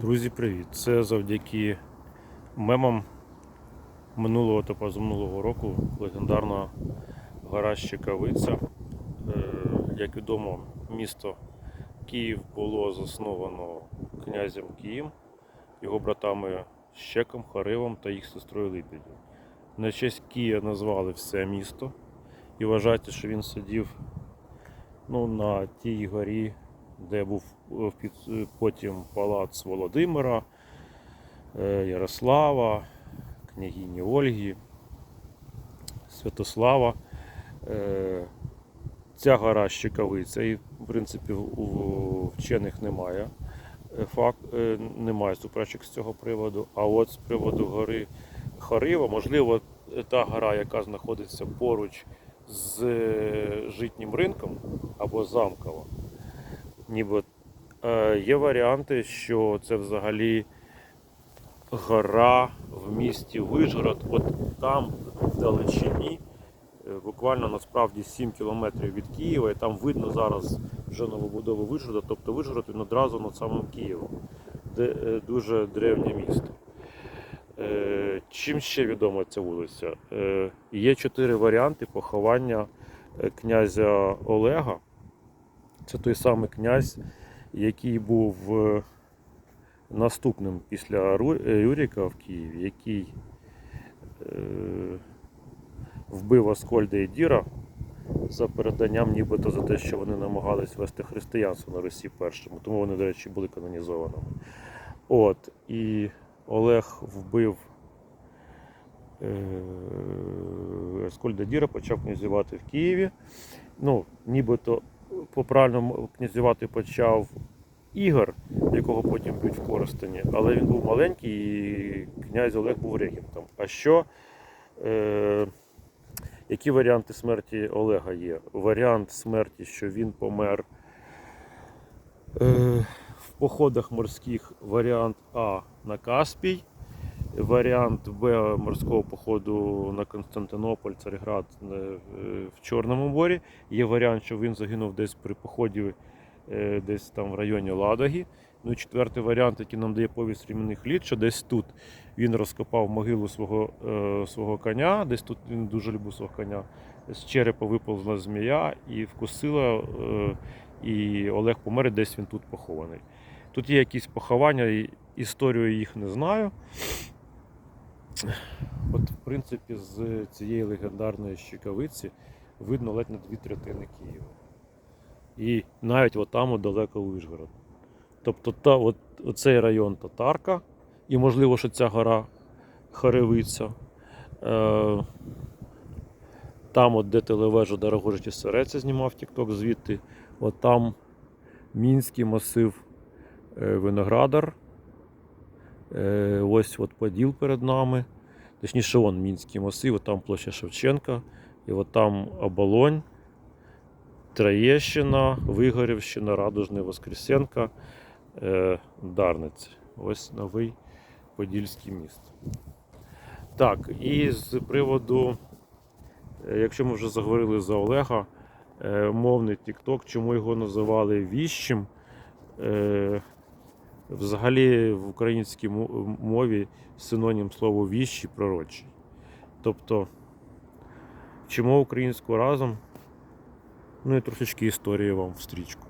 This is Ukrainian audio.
Друзі, привіт! Це завдяки мемам минулого та позаминулого року легендарна гора Щекавиця. Е, Як відомо, місто Київ було засновано князем Києм, його братами Щеком, Харивом та їх сестрою Липідю. На честь Кия назвали все місто і вважається, що він сидів ну, на тій горі, де був е, потім палац Володимира, е, Ярослава, княгині Ольги, Святослава. Е, Ця гора Щекавиця, і в принципі у вчених немає е, факт, е, немає суперечок з цього приводу. А от з приводу гори Харива, можливо, та гора, яка знаходиться поруч з е, житнім ринком або замкова, ніби е, є варіанти, що це взагалі гора в місті Вижгород, от там в далечині, е, буквально насправді 7 кілометрів від Києва, і там видно зараз вже новобудову Вижгорода, тобто Вижгород він одразу над самим Києвом, де е, дуже древнє місто. Е, Чим ще відома ця вулиця? Е, Є чотири варіанти поховання е, князя Олега. Це той самий князь, який був е, наступним після Ру- е, в Києві, який е, вбив Аскольда і Діра за переданням нібито за те, що вони намагались вести християнство на Русі першому, тому вони, до речі, були канонізованими. От, і Олег вбив Аскольда Діра, почав князювати в Києві. Ну, нібито по правильному князювати почав Ігор, якого потім б'ють в Коростені, але він був маленький і князь Олег був регентом. А що? Е, які варіанти смерті Олега є? Варіант смерті, що він помер е, в походах морських, варіант А на Каспій, варіант Б морського походу на Константинополь, Царград е, в Чорному морі. Є варіант, що він загинув десь при поході е, десь там в районі Ладоги. Ну і четвертий варіант, який нам дає повість рівних літ, що десь тут він розкопав могилу свого, е, свого коня, десь тут він дуже любив свого коня. З черепа виповзла змія і вкусила, е, і Олег помер, і десь він тут похований. Тут є якісь поховання, історію їх не знаю. От, в принципі, з цієї легендарної щекавиці видно ледь на дві третини Києва. І навіть отам от далеко Вишгород. Тобто та, от, оцей район Татарка, і можливо, що ця гора Харевиця. Е, там, от, де телевежа Дорогожичі Сереця знімав Тікток звідти, от Мінський масив е, Виноградар. Е, ось от Поділ перед нами. Точніше, вон Мінський масив, там площа Шевченка, і от там Оболонь, Троєщина, Вигорівщина, Радужний Воскресенка, е, Дарниць. Ось новий Подільський міст. Так, і з приводу, е, якщо ми вже заговорили за Олега, мовний TikTok, чому його називали віщим. Взагалі в українській мові синонім слова віщі пророчий. Тобто, вчимо українську разом, ну і трошечки історії вам в стрічку.